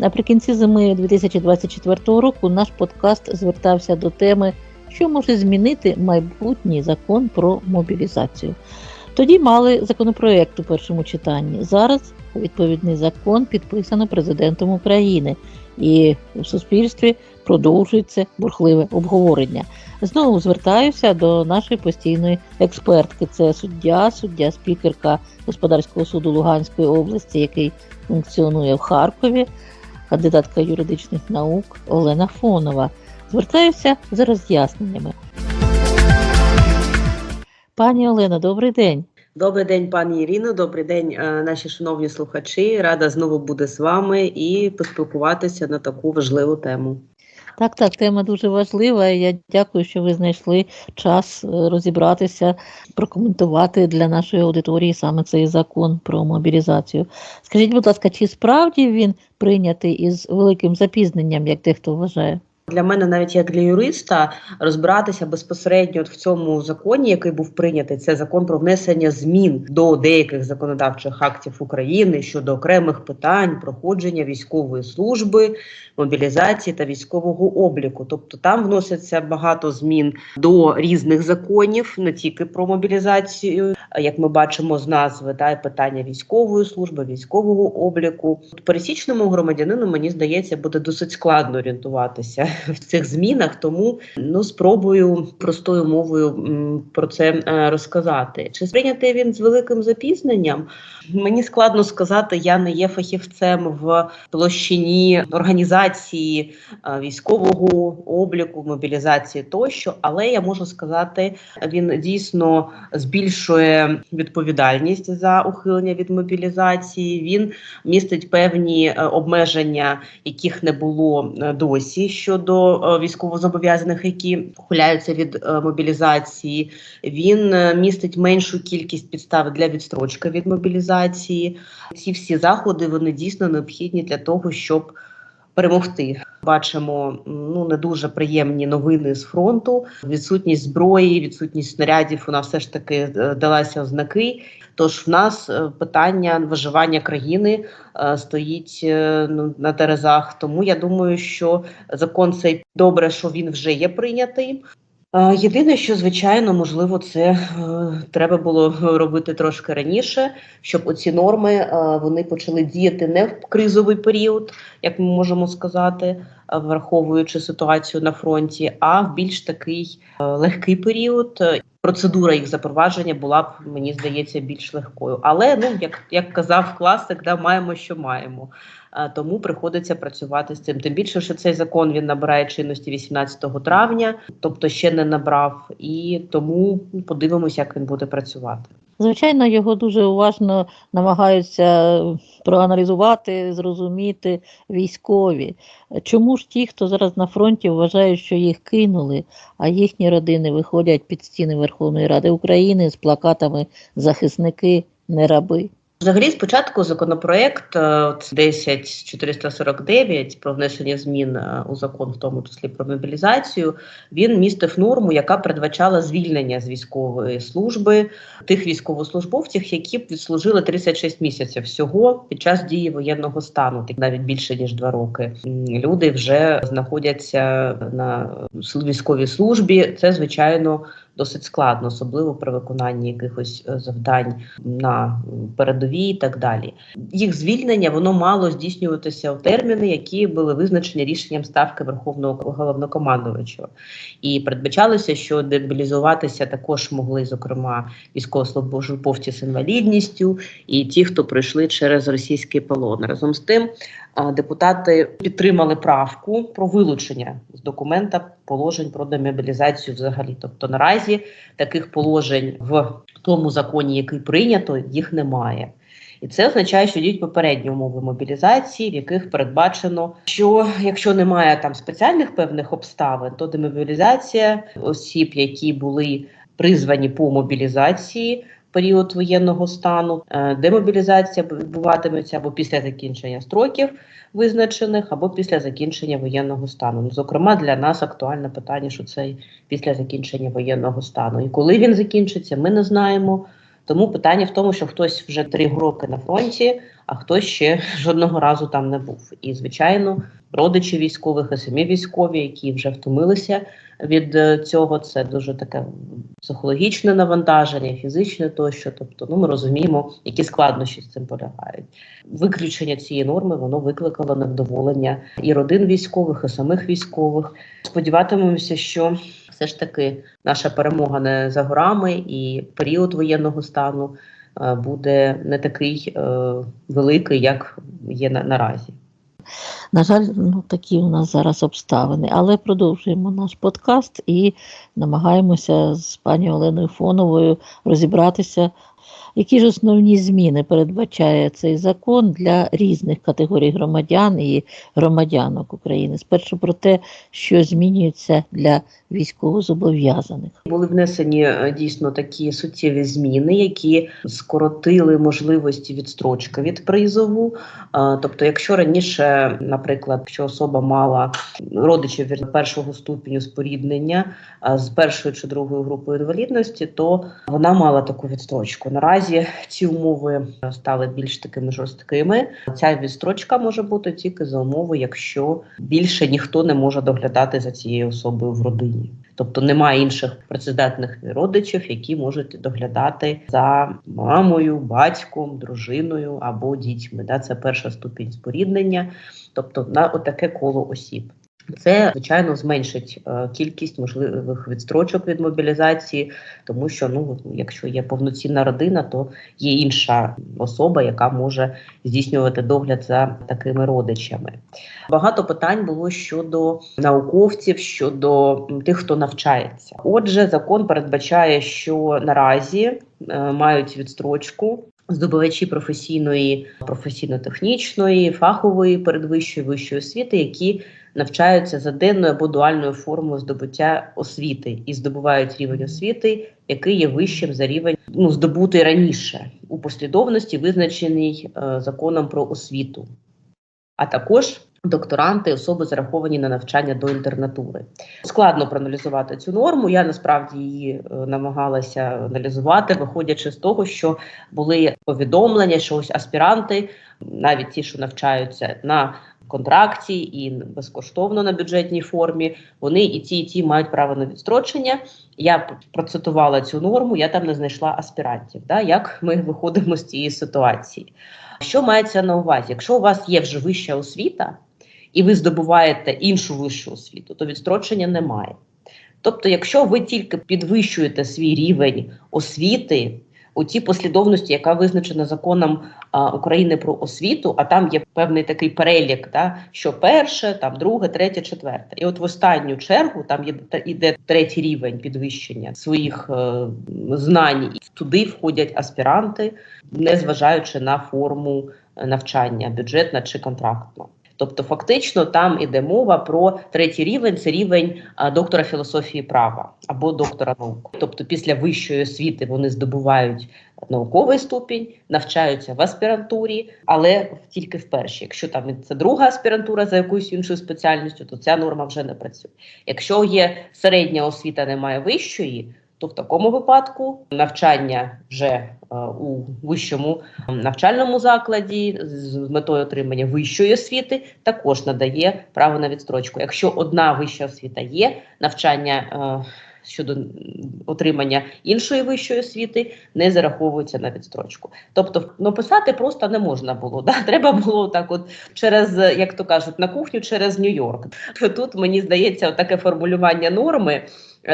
Наприкінці зими 2024 року наш подкаст звертався до теми, що може змінити майбутній закон про мобілізацію. Тоді мали законопроект у першому читанні. Зараз відповідний закон підписано президентом України, і в суспільстві продовжується бурхливе обговорення. Знову звертаюся до нашої постійної експертки. Це суддя, суддя, спікерка господарського суду Луганської області, який функціонує в Харкові, кандидатка юридичних наук Олена Фонова. Звертаюся за роз'ясненнями. Пані Олена, добрий день. Добрий день, пані Ірино. Добрий день, е, наші шановні слухачі. Рада знову бути з вами і поспілкуватися на таку важливу тему. Так, так, тема дуже важлива. і Я дякую, що ви знайшли час е, розібратися, прокоментувати для нашої аудиторії саме цей закон про мобілізацію. Скажіть, будь ласка, чи справді він прийнятий із великим запізненням, як дехто вважає? Для мене, навіть як для юриста, розбиратися безпосередньо в цьому законі, який був прийнятий, це закон про внесення змін до деяких законодавчих актів України щодо окремих питань проходження військової служби, мобілізації та військового обліку. Тобто там вносяться багато змін до різних законів, не тільки про мобілізацію, як ми бачимо з назви, та питання військової служби, військового обліку. Пересічному громадянину мені здається буде досить складно орієнтуватися в цих змінах, тому ну спробую простою мовою про це е, розказати. Чи сприйнятий він з великим запізненням? Мені складно сказати, я не є фахівцем в площині організації е, військового обліку, мобілізації тощо, але я можу сказати, він дійсно збільшує відповідальність за ухилення від мобілізації. Він містить певні е, обмеження, яких не було е, досі щодо е, військовозобов'язаних, які ухиляються від мобілізації. Він містить меншу кількість підстав для відстрочки від мобілізації. Ці всі заходи вони дійсно необхідні для того, щоб перемогти. Бачимо ну не дуже приємні новини з фронту. Відсутність зброї, відсутність снарядів. Вона все ж таки е, далася ознаки. Тож в нас е, питання виживання країни е, стоїть ну, на терезах. Тому я думаю, що закон цей добре, що він вже є прийнятий. Е, Єдине, що звичайно, можливо, це е, треба було робити трошки раніше, щоб оці норми е, вони почали діяти не в кризовий період, як ми можемо сказати, враховуючи ситуацію на фронті, а в більш такий легкий період. Процедура їх запровадження була б, мені здається, більш легкою. Але ну як, як казав класик, да маємо, що маємо. Е, Тому приходиться працювати з цим. Тим більше, що цей закон він набирає чинності 18 травня, тобто ще не набрав, і тому подивимося, як він буде працювати. Звичайно, його дуже уважно намагаються проаналізувати, зрозуміти військові. Чому ж ті, хто зараз на фронті вважають, що їх кинули, а їхні родини виходять під стіни Верховної Ради України з плакатами захисники, не раби? Взагалі, спочатку законопроект е, от 10449 про внесення змін е, у закон, в тому числі про мобілізацію, він містив норму, яка передбачала звільнення з військової служби тих військовослужбовців, які б відслужили 36 місяців всього під час дії воєнного стану, так навіть більше ніж два роки. Люди вже знаходяться на військовій службі. Це звичайно досить складно, особливо при виконанні якихось е, завдань на передовій і так далі. Їх звільнення воно мало здійснюватися в терміни, які були визначені рішенням ставки Верховного головнокомандувача. І передбачалося, що демобілізуватися також могли, зокрема, військовослужбовці з інвалідністю і ті, хто пройшли через російський полон. Разом з тим, депутати підтримали правку про вилучення з документа положень про демобілізацію взагалі. Тобто наразі таких положень в тому законі, який прийнято, їх немає. І це означає, що діють попередні умови мобілізації, в яких передбачено, що якщо немає там спеціальних певних обставин, то демобілізація осіб, які були призвані по мобілізації. Період воєнного стану е, демобілізація відбуватиметься або після закінчення строків визначених, або після закінчення воєнного стану. Ну, зокрема, для нас актуальне питання, що це після закінчення воєнного стану. І коли він закінчиться, ми не знаємо. Тому питання в тому, що хтось вже три роки на фронті, а хтось ще жодного разу там не був. І звичайно, родичі військових, і самі військові, які вже втомилися від е, цього, це дуже таке психологічне навантаження, фізичне тощо. Тобто, ну ми розуміємо, які складнощі з цим полягають. Виключення цієї норми воно викликало невдоволення і родин військових, і самих військових. Сподіватимемося, що все ж таки наша перемога не за горами, і період воєнного стану е, буде не такий е, великий, як є наразі. На жаль, ну такі у нас зараз обставини, але продовжуємо наш подкаст і намагаємося з пані Оленою Фоновою розібратися, які ж основні зміни передбачає цей закон для різних категорій громадян і громадянок України. Спершу про те, що змінюється для військовозобов'язаних. Були внесені е, дійсно такі суттєві зміни, які скоротили можливості відстрочки від призову. Е, Тобто, якщо раніше, наприклад, якщо особа мала родичів першого ступеню споріднення е, з першою чи другою групою інвалідності, то вона мала таку відстрочку. Наразі ці умови стали більш такими жорсткими. Ця відстрочка може бути тільки за умови, якщо більше ніхто не може доглядати за цією особою в родині. Тобто немає інших працездатних родичів, які можуть доглядати за мамою, батьком, дружиною або дітьми. Да? Це перша ступінь споріднення, тобто на отаке коло осіб. Це звичайно зменшить е, кількість можливих відстрочок від мобілізації, тому що ну якщо є повноцінна родина, то є інша особа, яка може здійснювати догляд за такими родичами. Багато питань було щодо науковців, щодо тих, хто навчається. Отже, закон передбачає, що наразі е, мають відстрочку здобувачі професійної, професійно-технічної, фахової передвищої вищої освіти, які навчаються за денною або дуальною формою здобуття освіти і здобувають рівень освіти, який є вищим за рівень ну здобутий раніше у послідовності, визначеній е, законом про освіту, а також докторанти, особи зараховані на навчання до інтернатури. Складно проаналізувати цю норму. Я насправді її е, намагалася аналізувати, виходячи з того, що були повідомлення, що ось аспіранти, навіть ті, що навчаються на контракті і безкоштовно на бюджетній формі, вони і ті, і ті мають право на відстрочення. Я процитувала цю норму, я там не знайшла аспірантів. Да? Як ми виходимо з цієї ситуації? Що мається на увазі? Якщо у вас є вже вища освіта, і ви здобуваєте іншу вищу освіту, то відстрочення немає. Тобто, якщо ви тільки підвищуєте свій рівень освіти у тій послідовності, яка визначена законом а, України про освіту, а там є певний такий перелік, да, що перше, там друге, третє, четверте. І от в останню чергу там є та- іде третій рівень підвищення своїх е, знань, і туди входять аспіранти, незважаючи на форму е, навчання, бюджетна чи контрактна. Тобто, фактично, там іде мова про третій рівень це рівень доктора філософії права або доктора наук. Тобто, після вищої освіти вони здобувають науковий ступінь, навчаються в аспірантурі, але тільки в першій. Якщо там це друга аспірантура за якоюсь іншою спеціальністю, то ця норма вже не працює. Якщо є середня освіта, немає вищої. То в такому випадку навчання вже е, у вищому навчальному закладі з метою отримання вищої освіти також надає право на відстрочку. Якщо одна вища освіта є, навчання е, щодо отримання іншої вищої освіти не зараховується на відстрочку. Тобто написати просто не можна було. Да? Треба було так, от через як то кажуть, на кухню через Нью-Йорк. Тут мені здається, таке формулювання норми е,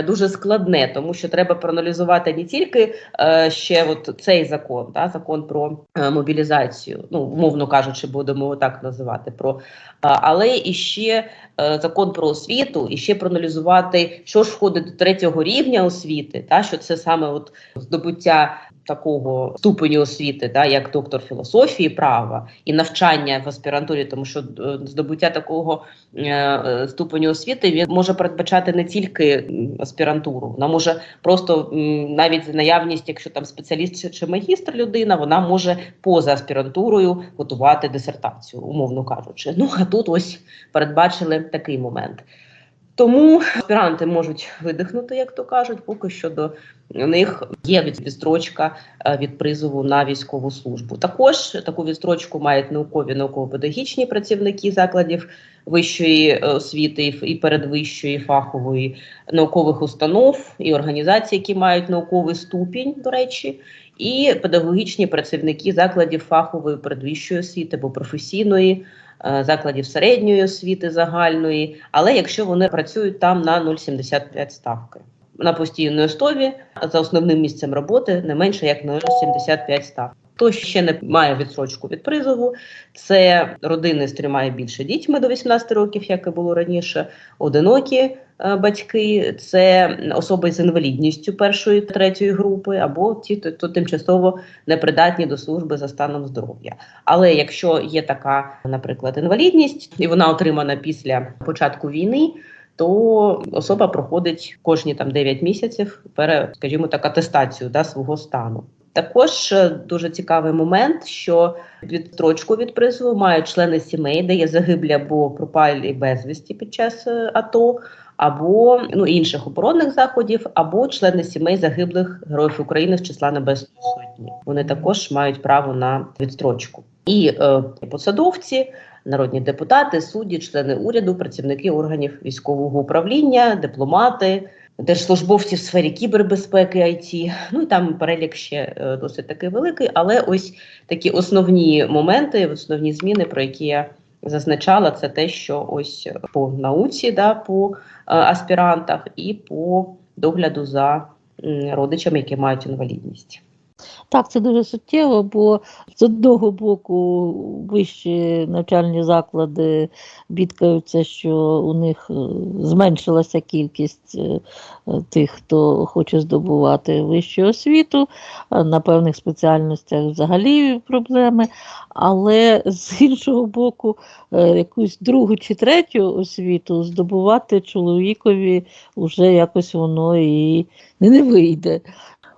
дуже складне, тому що треба проаналізувати не тільки е, ще от цей закон, та закон про е, мобілізацію, ну умовно кажучи, будемо так називати, про але і ще е, закон про освіту, і ще проаналізувати, що ж входить до третього рівня освіти, та що це саме от здобуття такого ступеню освіти, да, як доктор філософії права і навчання в аспірантурі, тому що е, здобуття такого е, ступеню освіти він може передбачати не тільки аспірантуру, вона може просто навіть наявність, якщо там спеціаліст чи магістр людина, вона може поза аспірантурою готувати дисертацію, умовно кажучи. Ну а тут ось передбачили такий момент. Тому аспіранти можуть видихнути, як то кажуть, поки що до них є відстрочка е, від призову на військову службу. Також таку відстрочку мають наукові науково-педагогічні працівники закладів вищої е, освіти і передвищої фахової наукових установ і організацій, які мають науковий ступінь, до речі, і педагогічні працівники закладів фахової передвищої освіти або професійної закладів середньої освіти загальної, але якщо вони працюють там на 0,75 ставки. На постійній основі за основним місцем роботи не менше як на 0,75 ставки. Хто ще не має відсрочку від призову, це родини з трьома і більше дітьми до 18 років, як і було раніше, одинокі е, батьки, це особи з інвалідністю першої третьої групи, або ті, хто тимчасово непридатні до служби за станом здоров'я. Але якщо є така, наприклад, інвалідність, і вона отримана після початку війни. То особа проходить кожні там 9 місяців, пере, скажімо так, атестацію да, свого стану. Також е, дуже цікавий момент, що відстрочку від призову мають члени сімей, де є загиблі або пропалі безвісті під час е, АТО, або ну інших оборонних заходів, або члени сімей загиблих героїв України з числа Небесної Сотні. Вони також мають право на відстрочку. І е, посадовці, народні депутати, судді, члени уряду, працівники органів військового управління, дипломати. Держслужбовці в сфері кібербезпеки IT, ну і там перелік ще е, досить такий великий, але ось такі основні моменти, основні зміни, про які я зазначала, це те, що ось по науці, да, по е, аспірантах і по догляду за родичами, які мають інвалідність. Так, це дуже суттєво, бо з одного боку вищі навчальні заклади бідкаються, що у них е, зменшилася кількість е, е, тих, хто хоче здобувати вищу освіту. На певних спеціальностях взагалі проблеми. Але з іншого боку, е, якусь другу чи третю освіту здобувати чоловікові вже якось воно і не вийде.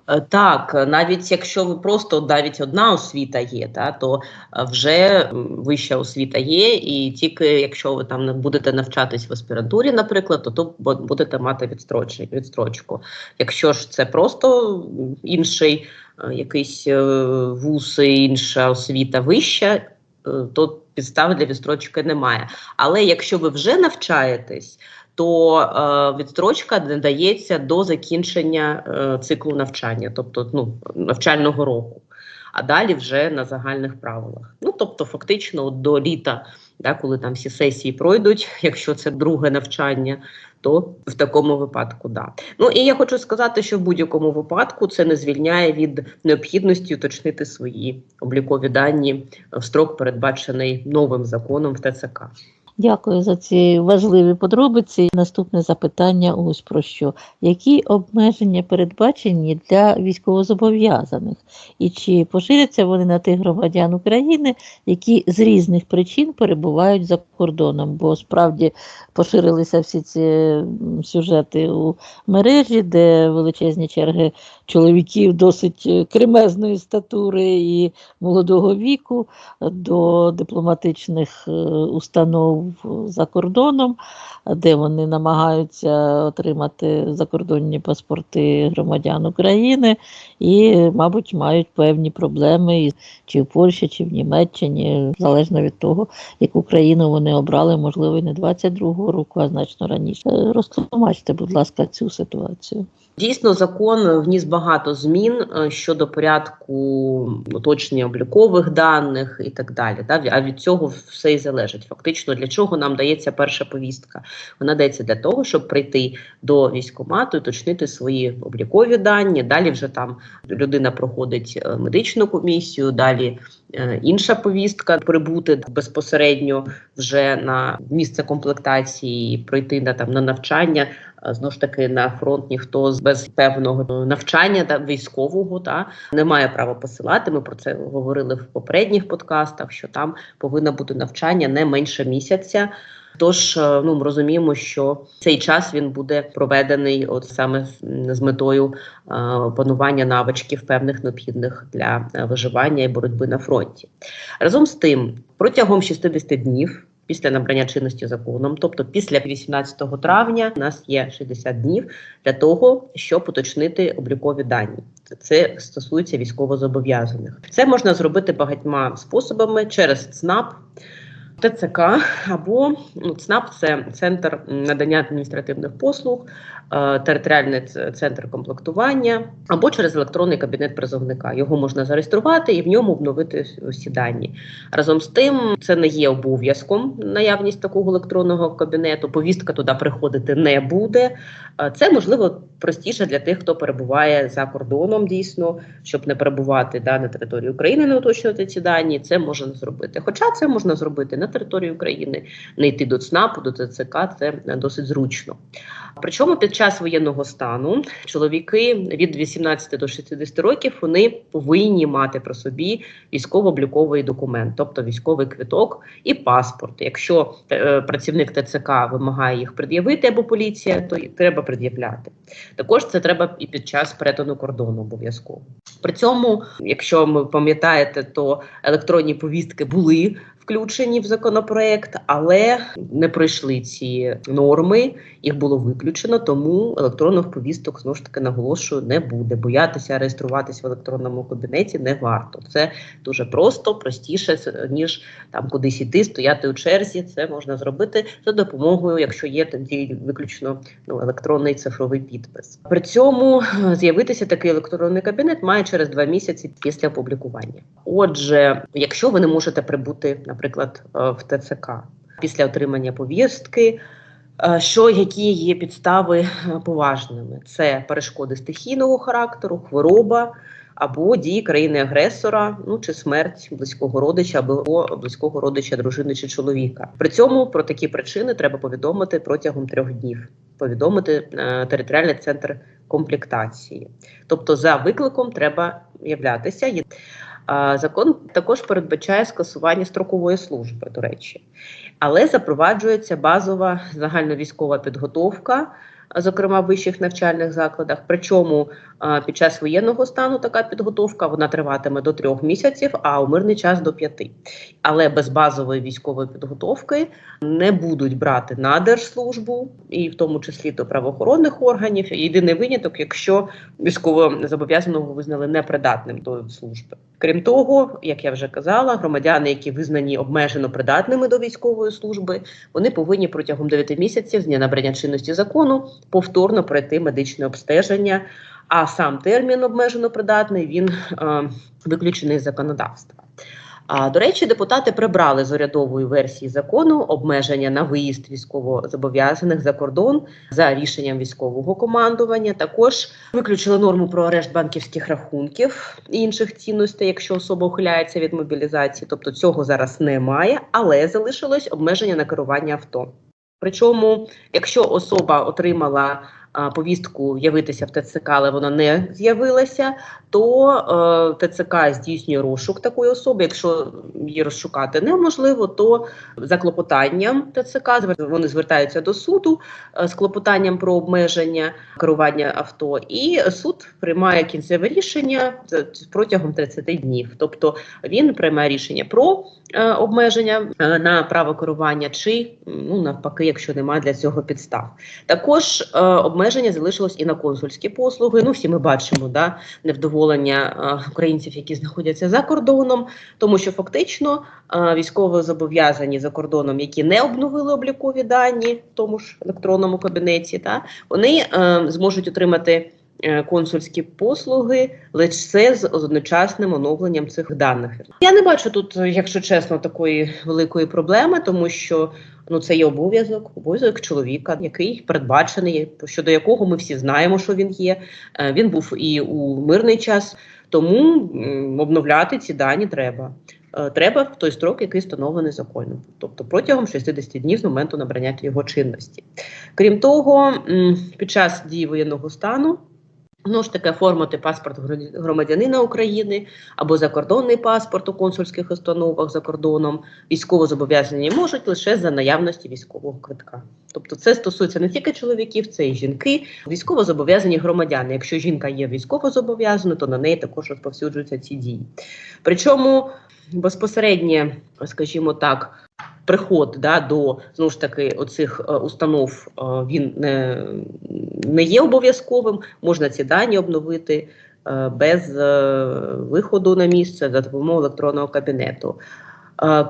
Е, Так, навіть якщо ви просто навіть одна освіта є, та то е, вже вища освіта є, і тільки якщо ви там будете навчатись в аспірантурі, наприклад, то, то будете мати відстрочі- відстрочку. Якщо ж це просто інший е, якийсь вуз, інша освіта вища, то підстав для відстрочки немає. Але якщо ви вже навчаєтесь, то е, відстрочка надається до закінчення е, циклу навчання, тобто ну, навчального року. А далі вже на загальних правилах. Ну тобто, фактично, от до літа, да, коли там всі сесії пройдуть, якщо це друге навчання, то в такому випадку да. Ну і я хочу сказати, що в будь-якому випадку це не звільняє від необхідності уточнити свої облікові дані в строк, передбачений новим законом в ТЦК. Дякую за ці важливі подробиці. Наступне запитання ось про що. Які обмеження передбачені для військовозобов'язаних? І чи поширяться вони на тих громадян України, які з різних причин перебувають за кордоном? Бо справді поширилися всі ці сюжети у мережі, де величезні черги чоловіків досить е, кремезної статури і молодого віку до дипломатичних е, установ за кордоном, де вони намагаються отримати закордонні паспорти громадян України і, мабуть, мають певні проблеми чи в Польщі, чи в Німеччині, залежно від того, яку країну вони обрали, можливо, не 22-го року, а значно раніше. Е, Розтлумачте, будь ласка, цю ситуацію. Дійсно, закон вніс багато змін е, щодо порядку уточнення облікових даних і так далі. Да? А від цього все і залежить. Фактично, для чого нам дається перша повістка? Вона дається для того, щоб прийти до військкомату і уточнити свої облікові дані. Далі вже там людина проходить е, медичну комісію, далі е, інша повістка прибути безпосередньо вже на місце комплектації, пройти на там на навчання Знову ж таки, на фронт ніхто без певного навчання та військового та не має права посилати. Ми про це говорили в попередніх подкастах. Що там повинно бути навчання не менше місяця. Тож е, ну ми розуміємо, що цей час він буде проведений, от саме з- метою е, опанування навичків певних необхідних для е, виживання і боротьби на фронті. Разом з тим, протягом 60 днів. Після набрання чинності законом, тобто після 18 травня, у нас є 60 днів для того, щоб уточнити облікові дані. Це стосується військовозобов'язаних. Це можна зробити багатьма способами через ЦНАП, ТЦК або ну, ЦНАП це центр надання адміністративних послуг, е, територіальний центр комплектування, або через електронний кабінет призовника. Його можна зареєструвати і в ньому обновити всі дані. Разом з тим, це не є обов'язком наявність такого електронного кабінету. Повістка туди приходити не буде. Е, Це можливо простіше для тих, хто перебуває за кордоном, дійсно, щоб не перебувати да, на території України, не уточнювати ці дані. Це можна зробити. Хоча це можна зробити на території України, не йти до ЦНАПу, до ТЦК, це досить зручно. Причому під час воєнного стану чоловіки від 18 до 60 років вони повинні мати при собі військово-обліковий документ, тобто військовий квиток і паспорт. Якщо е, працівник ТЦК вимагає їх пред'явити або поліція, то треба пред'являти. Також це треба і під час перетину кордону обов'язково. При цьому, якщо ви пам'ятаєте, то електронні повістки були включені в законопроект, але не пройшли ці норми. Їх було виключено, тому електронних повісток знову ж таки наголошую не буде. Боятися реєструватися в електронному кабінеті не варто. Це дуже просто, простіше ніж там кудись іти, стояти у черзі. Це можна зробити за допомогою, якщо є тоді виключно ну, електронний цифровий підпис. При цьому з'явитися такий електронний кабінет має через два місяці після опублікування. Отже, якщо ви не можете прибути, наприклад, е, в ТЦК після отримання повістки. е, Що які є підстави е, поважними? Це перешкоди стихійного характеру, хвороба або дії країни-агресора, ну чи смерть близького родича або близького родича дружини чи чоловіка. При цьому про такі причини треба повідомити протягом трьох днів. Повідомити територіальний центр комплектації. Тобто, за викликом треба являтися. Закон також передбачає скасування строкової служби, до речі, але запроваджується базова загальновійськова підготовка, зокрема в вищих навчальних закладах. Причому під час воєнного стану така підготовка вона триватиме до трьох місяців, а у мирний час до п'яти. Але без базової військової підготовки не будуть брати на держслужбу, і в тому числі до правоохоронних органів. Єдиний виняток, якщо військовозобов'язаного визнали непридатним до служби. Крім того, як я вже казала, громадяни, які визнані обмежено придатними до військової служби, вони повинні протягом 9 місяців з дня набрання чинності закону повторно пройти медичне обстеження. А сам термін обмежено придатний він е, виключений з законодавства. А до речі, депутати прибрали з урядової версії закону обмеження на виїзд військовозобов'язаних за кордон за рішенням військового командування. Також виключили норму про арешт банківських рахунків і інших цінностей, якщо особа ухиляється від мобілізації. Тобто цього зараз немає, але залишилось обмеження на керування авто. Причому, якщо особа отримала повістку явитися в ТЦК, але вона не з'явилася, то е, ТЦК здійснює розшук такої особи. Якщо її розшукати неможливо, то за клопотанням ТЦК вони звертаються до суду е, з клопотанням про обмеження керування авто, і суд приймає кінцеве рішення протягом 30 днів. Тобто він приймає рішення про е, обмеження на право керування, чи ну навпаки, якщо немає для цього підстав. Також е, обмеження залишилось і на консульські послуги. Ну, всі ми бачимо да, невдоволення українців, які знаходяться за кордоном, тому що фактично військово зобов'язані за кордоном, які не обновили облікові дані в тому ж електронному кабінеті, та вони е, зможуть отримати. Е, Консульські послуги лише з одночасним оновленням цих даних. Я не бачу тут, якщо чесно, такої великої проблеми, тому що ну це є обов'язок, обов'язок чоловіка, який передбачений, щодо якого ми всі знаємо, що він є. Е, Він був і у мирний час, тому обновляти ці дані треба. е, треба в той строк, який встановлений законом, тобто протягом 60 днів з моменту набрання його чинності. Крім того, під час дії воєнного стану. Знову ж таки, оформити паспорт громадянина України або закордонний паспорт у консульських установах за кордоном. Військовозобов'язані можуть лише за наявності військового квитка. Тобто, це стосується не тільки чоловіків, це і жінки, військовозобов'язані громадяни. Якщо жінка є військовозобов'язаною, то на неї також розповсюджуються ці дії. Причому безпосередньо, скажімо так, приход да, до знову ж таки оцих е, установ е, він не, не є обов'язковим. Можна ці дані обновити е, без виходу на місце за допомогою електронного кабінету.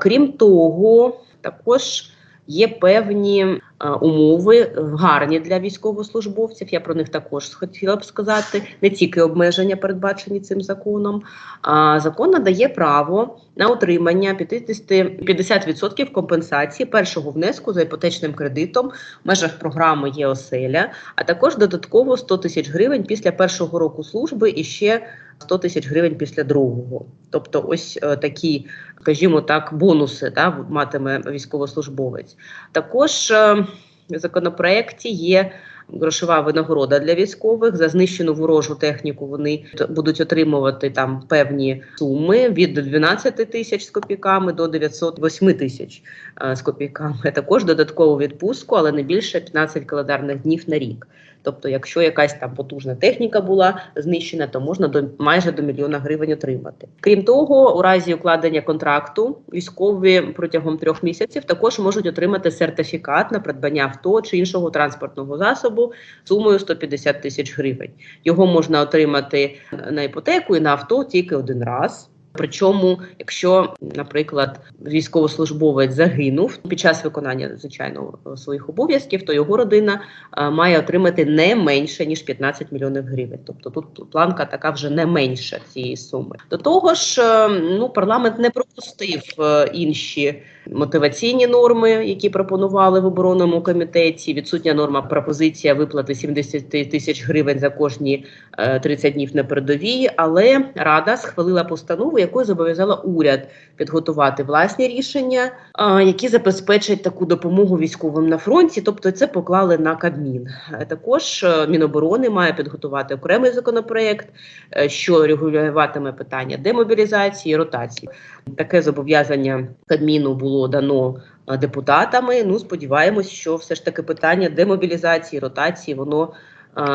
Крім того, також є певні е, умови е, гарні для військовослужбовців. Я про них також хотіла б сказати. Не тільки обмеження, передбачені цим законом. А закон надає право на отримання 50, 50% компенсації першого внеску за іпотечним кредитом в межах програми ЄОСЕЛЯ, а також додатково 100 тисяч гривень після першого року служби і ще 100 тисяч гривень після другого. Тобто, ось е, такі, скажімо так, бонуси да, матиме військовослужбовець. Також е, в законопроекті є грошова винагорода для військових за знищену ворожу техніку. Вони будуть отримувати там певні суми від 12 тисяч з копійками до 908 тисяч е, з копійками. Також додаткову відпустку, але не більше 15 календарних днів на рік. Тобто, якщо якась там потужна техніка була знищена, то можна до майже до мільйона гривень отримати. Крім того, у разі укладення контракту військові протягом трьох місяців також можуть отримати сертифікат на придбання авто чи іншого транспортного засобу сумою 150 тисяч гривень. Його можна отримати на іпотеку і на авто тільки один раз. Причому, якщо, наприклад, військовослужбовець загинув під час виконання звичайно своїх обов'язків, то його родина е, має отримати не менше ніж 15 мільйонів гривень. Тобто тут планка така вже не менша цієї суми. До того ж, е, ну парламент не пропустив е, інші мотиваційні норми, які пропонували в оборонному комітеті. Відсутня норма пропозиція виплати 70 тисяч гривень за кожні е, 30 днів на передовій. Але рада схвалила постанову, якою зобов'язала уряд підготувати власні рішення, е, які забезпечать таку допомогу військовим на фронті. Тобто, це поклали на Кабмін. Е, Також е, Міноборони має підготувати окремий законопроект, е, що регулюватиме питання демобілізації, ротації. Таке зобов'язання Кабміну було дано депутатами. Ну, сподіваємось, що все ж таки питання демобілізації, ротації, воно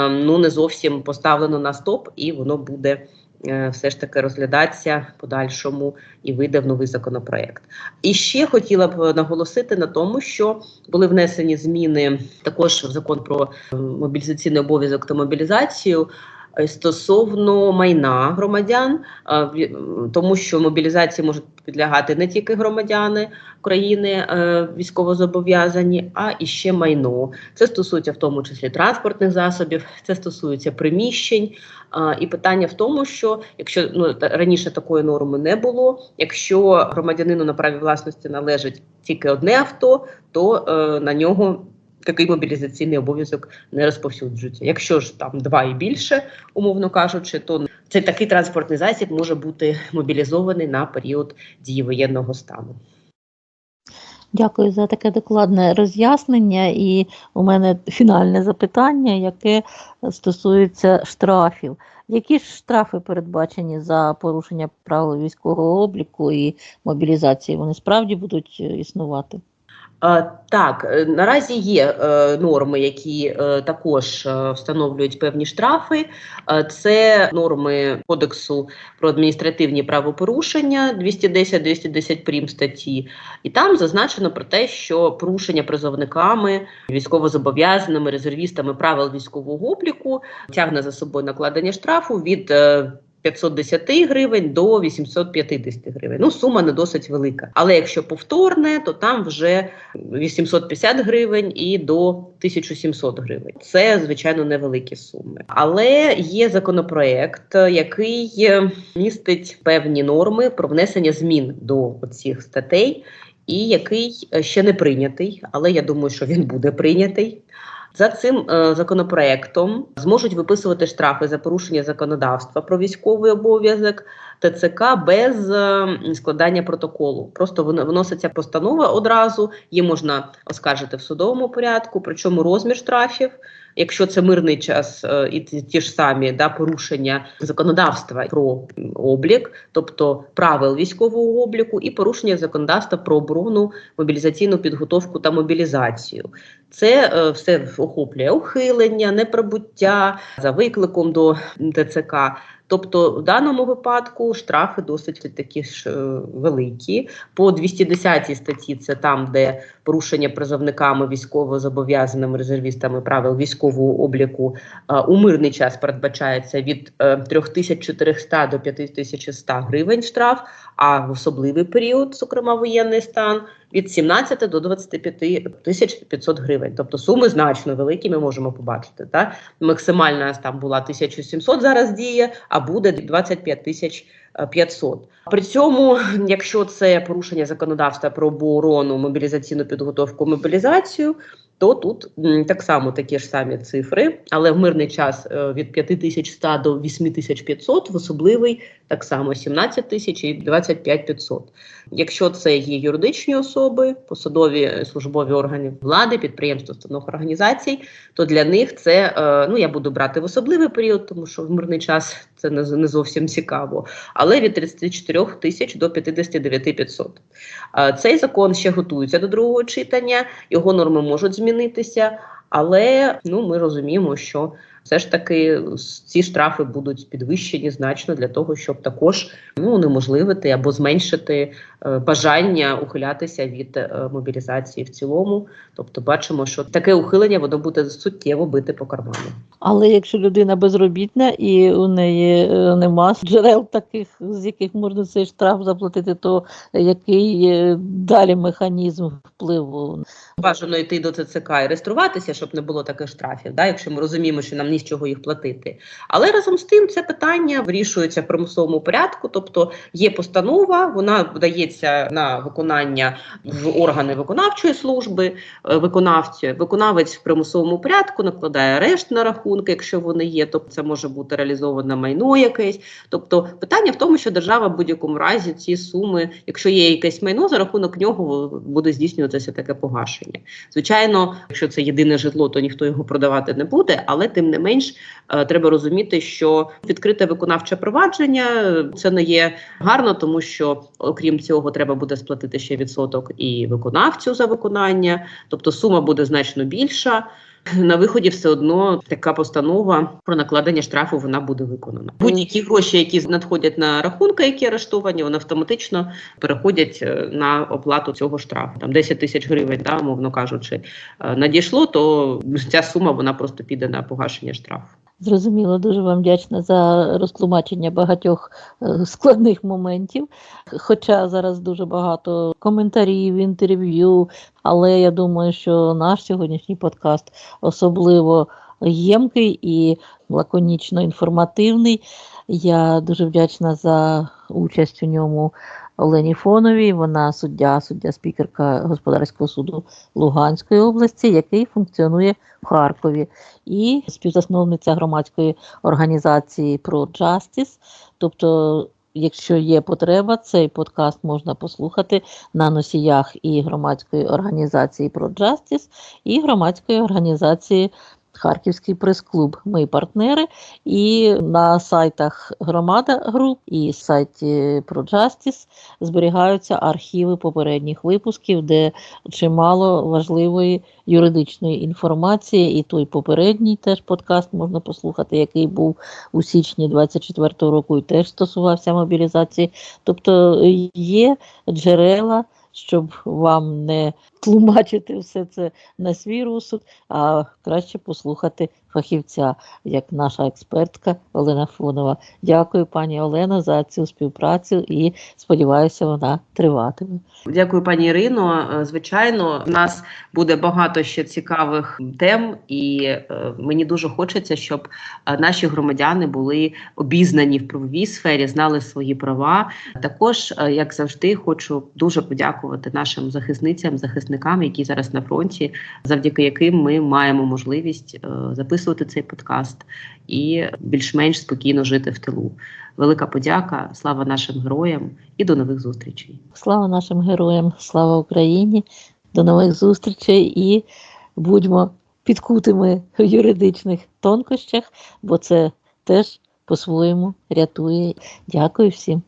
ну не зовсім поставлено на стоп, і воно буде е, все ж таки розглядатися подальшому і вийде в новий законопроект. І ще хотіла б наголосити на тому, що були внесені зміни також в закон про мобілізаційний обов'язок та мобілізацію. Е, Стосовно майна громадян, е, тому що мобілізації можуть підлягати не тільки громадяни країни е, військовозобов'язані, а і ще майно. Це стосується в тому числі транспортних засобів, це стосується приміщень. І питання в тому, що якщо ну раніше такої норми не було, якщо громадянину на праві власності належить тільки одне авто, то на нього такий мобілізаційний обов'язок не розповсюджується. Якщо ж там два і більше, умовно кажучи, то цей такий транспортний засіб може бути мобілізований на період дії воєнного стану. Дякую за таке докладне роз'яснення. І у мене фінальне запитання, яке стосується штрафів. Які ж штрафи передбачені за порушення правил військового обліку і мобілізації? Вони справді будуть існувати? Так, е, наразі є е, норми, які е, також встановлюють певні штрафи. Це норми Кодексу про адміністративні правопорушення 210-210 прим статті. І там зазначено про те, що порушення призовниками, військовозобов'язаними, резервістами правил військового обліку тягне за собою накладення штрафу від 510 гривень до 850 гривень. Ну, сума не досить велика. Але якщо повторне, то там вже 850 гривень і до 1700 гривень. Це звичайно невеликі суми. Але є законопроект, який е, містить певні норми про внесення змін до цих статей, і який е, ще не прийнятий, але я думаю, що він буде прийнятий. За цим е, законопроектом зможуть виписувати штрафи за порушення законодавства про військовий обов'язок ТЦК без е, складання протоколу. Просто виноситься постанова одразу, її можна оскаржити в судовому порядку, причому розмір штрафів. Якщо це мирний час е, і ті, ж самі да, порушення законодавства про облік, тобто правил військового обліку, і порушення законодавства про оборону, мобілізаційну підготовку та мобілізацію. Це е, все охоплює ухилення, неприбуття за викликом до ТЦК. Тобто, в даному випадку штрафи досить такі ж е, великі. По 210 статті це там, де порушення призовниками військово-зобов'язаними резервістами правил військового обліку е, у мирний час передбачається від е, 3400 до 5100 гривень штраф, а в особливий період, зокрема воєнний стан, від 17 до 25 тисяч 500 гривень. Тобто суми значно великі, ми можемо побачити. Та? Максимальна там була 1700 зараз діє, а буде 25 тисяч 500. При цьому, якщо це порушення законодавства про оборону, мобілізаційну підготовку, мобілізацію, то тут так само такі ж самі цифри, але в мирний час е, від 5100 до 8500, в особливий так само 17 тисяч і 25 500. Якщо це є юридичні особи, посадові е, службові органи влади, підприємства, установ організацій, то для них це е, ну я буду брати в особливий період, тому що в мирний час це не, зовсім цікаво. Але від 34 тисяч до 59 500. Е, Цей закон ще готується до другого читання. Його норми можуть змінитися, але ну ми розуміємо, що все ж таки ці штрафи будуть підвищені значно для того, щоб також ну унеможливити або зменшити е, бажання ухилятися від е, мобілізації в цілому. Тобто, бачимо, що таке ухилення воно буде суттєво бити по карману. Але якщо людина безробітна і у неї е, нема джерел таких, з яких можна цей штраф заплатити, то який далі механізм впливу? Бажано йти до ТЦК і реєструватися, щоб не було таких штрафів, да, якщо ми розуміємо, що нам ні з чого їх платити. Але разом з тим це питання вирішується в примусовому порядку, тобто є постанова, вона вдається на виконання в органи виконавчої служби, е, виконавця. Виконавець в примусовому порядку накладає арешт на рахунки, якщо вони є, тобто це може бути реалізоване майно якесь. Тобто питання в тому, що держава в будь-якому разі ці суми, якщо є якесь майно, за рахунок нього буде здійснюватися таке погашення. Звичайно, якщо це єдине житло, то ніхто його продавати не буде, але тим не менш е, треба розуміти, що відкрите виконавче провадження е, це не є гарно, тому що окрім цього треба буде сплатити ще відсоток і виконавцю за виконання, тобто сума буде значно більша. На виході все одно така постанова про накладення штрафу вона буде виконана. Будь-які гроші, які надходять на рахунки, які арештовані, вони автоматично переходять е, на оплату цього штрафу. Там 10 тисяч гривень, да, мовно кажучи, е, надійшло, то ця сума вона просто піде на погашення штрафу. Зрозуміло, дуже вам вдячна за розтлумачення багатьох е, складних моментів. Хоча зараз дуже багато коментарів, інтерв'ю, але я думаю, що наш сьогоднішній подкаст особливо ємкий і лаконічно інформативний. Я дуже вдячна за участь у ньому Олені Фоновій. Вона суддя, суддя спікерка господарського суду Луганської області, який функціонує в Харкові, і співзасновниця громадської організації про Justice. Тобто, якщо є потреба, цей подкаст можна послухати на носіях і громадської організації про Justice, і громадської організації. Харківський прес-клуб. Ми партнери, і на сайтах Громада Груп і сайті ProJustice зберігаються архіви попередніх випусків, де чимало важливої юридичної інформації. І той попередній теж подкаст можна послухати, який був у січні 24-го року і теж стосувався мобілізації. Тобто є джерела, щоб вам не тлумачити все це на свій розсуд, а краще послухати фахівця, як наша експертка Олена Фонова. Дякую, пані Олено, за цю співпрацю і сподіваюся, вона триватиме. Дякую, пані Ірино. Е, Звичайно, в нас буде багато ще цікавих тем, і е, мені дуже хочеться, щоб е, наші громадяни були обізнані в правовій сфері, знали свої права. Також, як завжди, хочу дуже подякувати нашим захисницям, захисникам. які зараз на фронті, завдяки яким ми маємо можливість е, записувати цей подкаст і більш-менш спокійно жити в тилу. Велика подяка, слава нашим героям і до нових зустрічей. Слава нашим героям, слава Україні! До нових зустрічей і будьмо підкутими в юридичних тонкощах, бо це теж по-своєму рятує. Дякую всім.